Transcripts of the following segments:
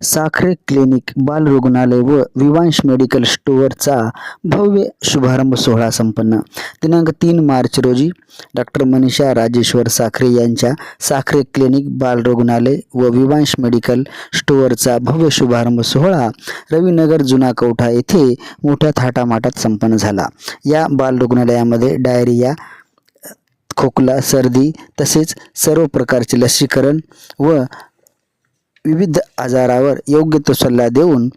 Sakhare clinic बाल रुग्णालय व विवांश मेडिकल स्टोअरचा भव्य शुभारंभ सोहळा संपन्न. दिनांक तीन मार्च रोजी डॉक्टर मनीषा राजेश्वर साखरे यांच्या साखरे क्लिनिक बाल रुग्णालय व विवांश मेडिकल स्टोअरचा भव्य शुभारंभ सोहळा रवीनगर जुना कवठा येथे मोठ्या थाटामाटात संपन्न झाला. या बाल रुग्णालयामध्ये डायरिया खोकला सर्दी तसेच सर्व प्रकारचे लसीकरण व विविध आजारावर योग्य तो सल्ला देऊन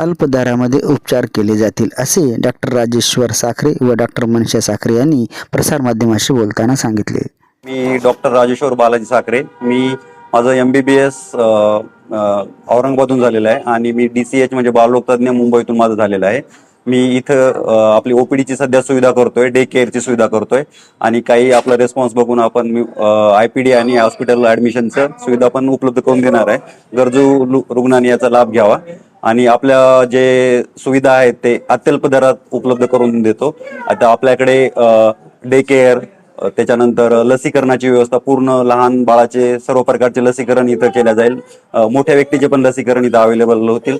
अल्प दरामध्ये उपचार केले जातील असे डॉक्टर राजेश्वर साखरे व डॉक्टर मनीषा साखरे यांनी प्रसारमाध्यमाशी बोलताना सांगितले. मी डॉक्टर राजेश्वर बालाजी साखरे. मी माझं एम बी बी एस औरंगाबादहून झालेलं आहे आणि मी डी सी एच म्हणजे बालरोगतज्ञ मुंबईतून माझं झालेलं आहे. मी इथं आपली ओपीडीची सध्या सुविधा करतोय डे केअरची सुविधा करतोय. आणि काही आपला रिस्पॉन्स बघून आपण मी आणि हॉस्पिटल ऍडमिशनचं सुविधा पण उपलब्ध करून देणार आहे. गरजू रुग्णांनी याचा लाभ घ्यावा. आणि आपल्या जे सुविधा आहेत ते अत्यल्प दरात उपलब्ध करून देतो. आता आपल्याकडे डे केअर त्याच्यानंतर लसीकरणाची व्यवस्था पूर्ण लहान बाळाचे सर्व प्रकारचे लसीकरण इथं केल्या जाईल. मोठ्या व्यक्तीचे पण लसीकरण इथं अवेलेबल होतील.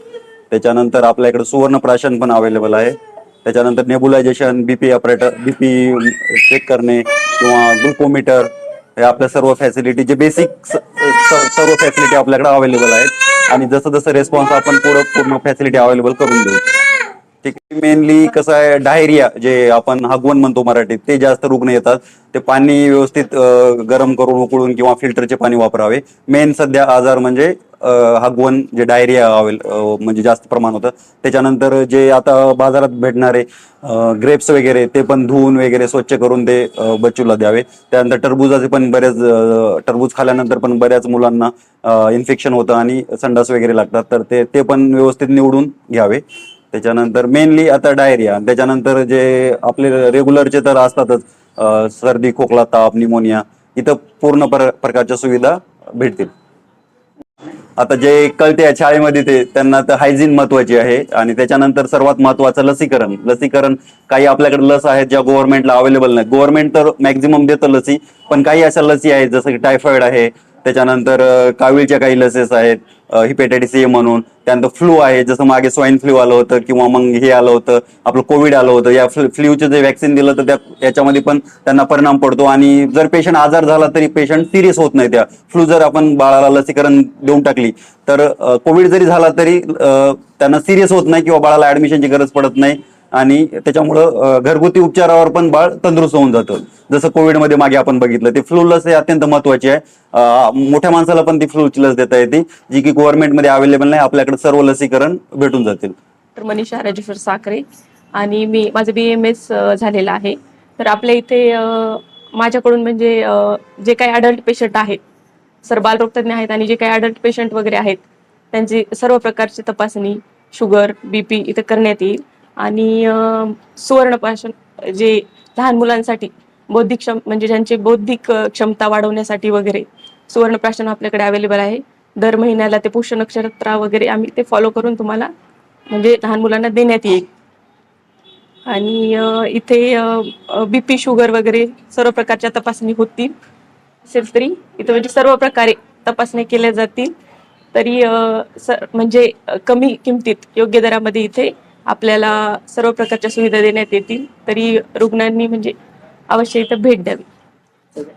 त्याच्यानंतर आपल्याकडे सुवर्ण प्राशन पण अवेलेबल आहे. त्याच्यानंतर nebulisation BP operator BP check करणे किंवा ग्लुकोमीटर हे आपल्या सर्व फॅसिलिटी जे बेसिक सर्व फॅसिलिटी आपल्याकडे अवेलेबल आहेत. आणि जसं जसं रेस्पॉन्स आपण पुढं पूर्ण फॅसिलिटी अवेलेबल करून देऊ. ठीक मेनली कसं आहे डायरिया जे आपण हगवण म्हणतो मराठीत ते जास्त रुग्ण येतात. ते पाणी व्यवस्थित गरम करून उकळून किंवा फिल्टरचे पाणी वापरावे. मेन सध्या आजार म्हणजे हगवण जे डायरिया अवेल म्हणजे जास्त प्रमाण होतं. त्याच्यानंतर जे आता बाजारात भेटणारे ग्रेप्स वगैरे ते पण धुवून वगैरे स्वच्छ करून ते बच्चूला द्यावे. त्यानंतर टरबुजाचे पण बऱ्याच टरबूज खाल्यानंतर पण बऱ्याच मुलांना इन्फेक्शन होतं आणि संडास वगैरे लागतात. तर ते ते पण व्यवस्थित निवडून घ्यावे. त्याच्यानंतर मेनली आता डायरिया. त्याच्यानंतर जे आपले रेग्युलरचे तर असतातच सर्दी खोकला ताप निमोनिया इथं पूर्ण प्रकारच्या सुविधा भेटतील. आता जे कळते शाळेमध्ये ते त्यांना तर हायजीन महत्वाची आहे आणि त्याच्यानंतर सर्वात महत्वाचं लसीकरण. लसीकरण काही आपल्याकडे लस आहेत ज्या गव्हर्नमेंटला अवेलेबल नाही. गव्हर्नमेंट तर मॅक्झिमम देतं लसी पण काही अशा लसी आहेत जसं की टायफॉइड आहे त्याच्यानंतर कावीळच्या काही लसेस आहेत हिपेटायटिस ए म्हणून. त्यानंतर फ्लू आहे जसं मागे स्वाईन फ्लू आलं होतं किंवा मग हे आलं होतं आपलं कोविड आलं होतं. या फ्लूचं जे वॅक्सिन दिलं तर त्या याच्यामध्ये पण त्यांना परिणाम पडतो. आणि जर पेशंट आजार झाला तरी पेशंट सिरियस होत नाही त्या. फ्लू जर आपण बाळाला लसीकरण देऊन टाकली तर कोविड जरी झाला तरी त्यांना सिरियस होत नाही किंवा बाळाला ऍडमिशनची गरज पडत नाही. आणि त्याच्यामुळं घरगुती उपचारावर पण बाळ तंदुरुस्त होऊन जातं. जसं कोविडमध्ये मागे आपण बघितलं ते फ्लू लस हे अत्यंत महत्वाची आहे. मोठ्या माणसाला पण ती फ्लूची लस देता येते जी की गव्हर्नमेंटमध्ये अवेलेबल नाही आपल्याकडे सर्व लसीकरण भेटून जातील. तर मनीषा राजेश्वर साखरे आणि मी माझं बी एम एस झालेलं आहे. तर आपल्या इथे माझ्याकडून म्हणजे जे काही अडल्ट पेशंट आहेत सर बालरोगतज्ञ आहेत आणि जे काही अडल्ट पेशंट वगैरे आहेत त्यांची सर्व प्रकारची तपासणी शुगर बी पी इथं करण्यात येईल. आणि अ, सुवर्णपाशन जे लहान मुलांसाठी बौद्धिक क्षम म्हणजे ज्यांची बौद्धिक क्षमता वाढवण्यासाठी वगैरे सुवर्णप्राशन आपल्याकडे अवेलेबल आहे. दर महिन्याला ते पुष्य नक्षत्रा वगैरे आम्ही ते फॉलो करून तुम्हाला म्हणजे लहान मुलांना देण्यात येईल. आणि इथे बीपी शुगर वगैरे सर्व प्रकारच्या तपासणी होतील. असेल तरी इथं म्हणजे सर्व प्रकारे तपासण्या केल्या जातील. तरी म्हणजे कमी किमतीत योग्य दरामध्ये इथे आपल्याला सर्व प्रकारच्या सुविधा देण्यात येतील. तरी रुग्णांनी म्हणजे अवश्य इथं भेट द्यावी.